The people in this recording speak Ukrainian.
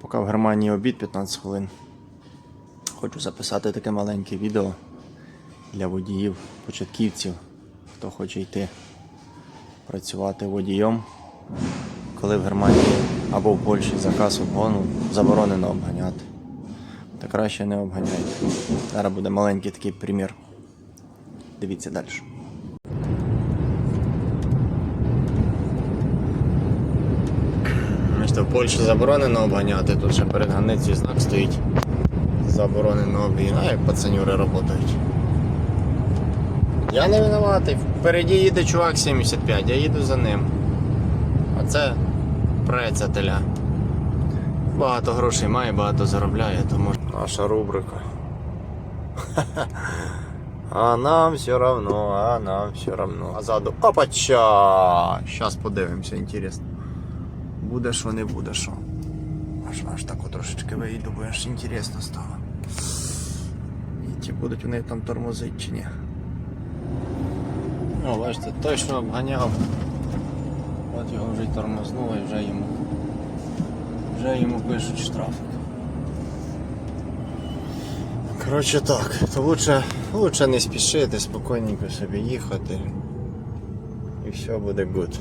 Поки в Германії обід 15 хвилин. Хочу записати таке маленьке відео для водіїв, початківців, хто хоче йти працювати водієм, коли в Германії або в Польщі заказ обгону заборонено обганяти. Та краще не обганяйте. Зараз буде маленький такий примір. Дивіться далі. Значить, в Польщі заборонено обганяти, тут ще перед границею знак стоїть. Заборонено обганяти, як пацанюри працюють. Я не винуватий. Впереді їде чувак 75, я їду за ним. А це преться теля. Багато грошей має, багато заробляє, тому наша рубрика. А нам все равно, а нам все равно. А ззаду опача! Щас подивимося, інтересно. Буде що, не буде що. Аж аж так трошечки вийду, бо аж інтересно стало. І ті будуть вони там тормозити чи ні. О, бачите, той, що обганяв. От його вже й тормознуло і вже йому. Вже йому пишуть штраф. Коротше так, то лучше, лучше не спішити, спокійненько собі їхати. І все буде good.